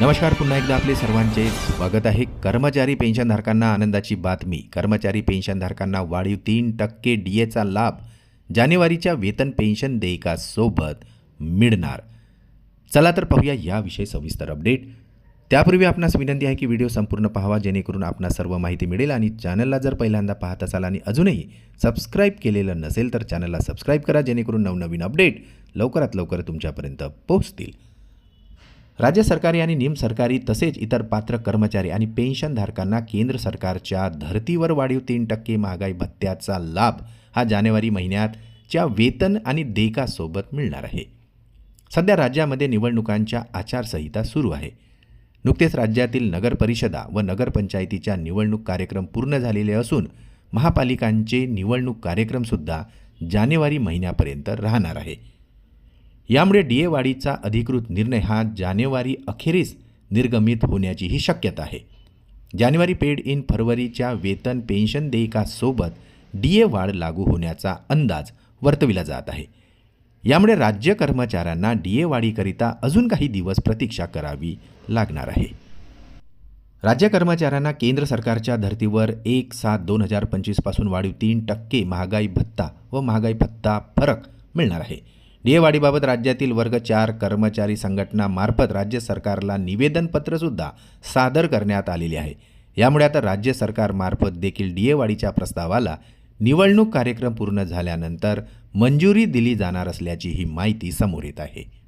नमस्कार पुन्हा एकदा आपले सर्वांचे स्वागत आहे. कर्मचारी पेन्शनधारकांना आनंदाची बातमी. कर्मचारी पेन्शनधारकांना वाढीव तीन टक्के डी एचा लाभ. जानेवारीच्या वेतन पेन्शन देयकासोबत मिळणार. चला तर पाहूया याविषयी सविस्तर अपडेट. त्यापूर्वी आपणास विनंती आहे की व्हिडिओ संपूर्ण पाहावा जेणेकरून आपणास सर्व माहिती मिळेल आणि चॅनलला जर पहिल्यांदा पाहत असाल आणि अजूनही सबस्क्राईब केलेलं नसेल तर चॅनलला सबस्क्राईब करा जेणेकरून नवनवीन अपडेट लवकरात लवकर तुमच्यापर्यंत पोहोचतील. राज्य सरकारी आणि निम सरकारी तसेच इतर पात्र कर्मचारी आणि पेन्शनधारकांना केंद्र सरकारच्या धर्तीवर वाढीव तीन टक्के महागाई भत्त्याचा लाभ हा जानेवारी महिन्यातच्या वेतन आणि देयकासोबत मिळणार आहे. सध्या राज्यामध्ये निवडणुकांच्या आचारसंहिता सुरू आहे. नुकतेच राज्यातील नगरपरिषदा व नगरपंचायतीच्या निवडणूक कार्यक्रम पूर्ण झालेले असून महापालिकांचे निवडणूक कार्यक्रमसुद्धा जानेवारी महिन्यापर्यंत राहणार आहे. यामुळे डी ए वाढीचा अधिकृत निर्णय हा जानेवारी अखेरीस निर्गमित होण्याचीही शक्यता आहे. जानेवारी पेड इन फरवरीच्या वेतन पेन्शन देयकासोबत डी ए वाढ लागू होण्याचा अंदाज वर्तविला जात आहे. यामुळे राज्य कर्मचाऱ्यांना डी ए वाढीकरिता अजून काही दिवस प्रतीक्षा करावी लागणार आहे. राज्य कर्मचाऱ्यांना केंद्र सरकारच्या धर्तीवर एक सात दोन हजार पंचवीसपासून वाढीव तीन टक्के महागाई भत्ता व महागाई भत्ता फरक मिळणार आहे. डी राज्यातील वर्ग चार कर्मचारी संघटनामार्फत राज्य सरकारला निवेदनपत्रसुद्धा सादर करण्यात आलेले आहे. यामुळे आता राज्य सरकारमार्फत देखील डीएवाढीच्या प्रस्तावाला निवडणूक कार्यक्रम पूर्ण झाल्यानंतर मंजुरी दिली जाणार असल्याची ही माहिती समोर येत आहे.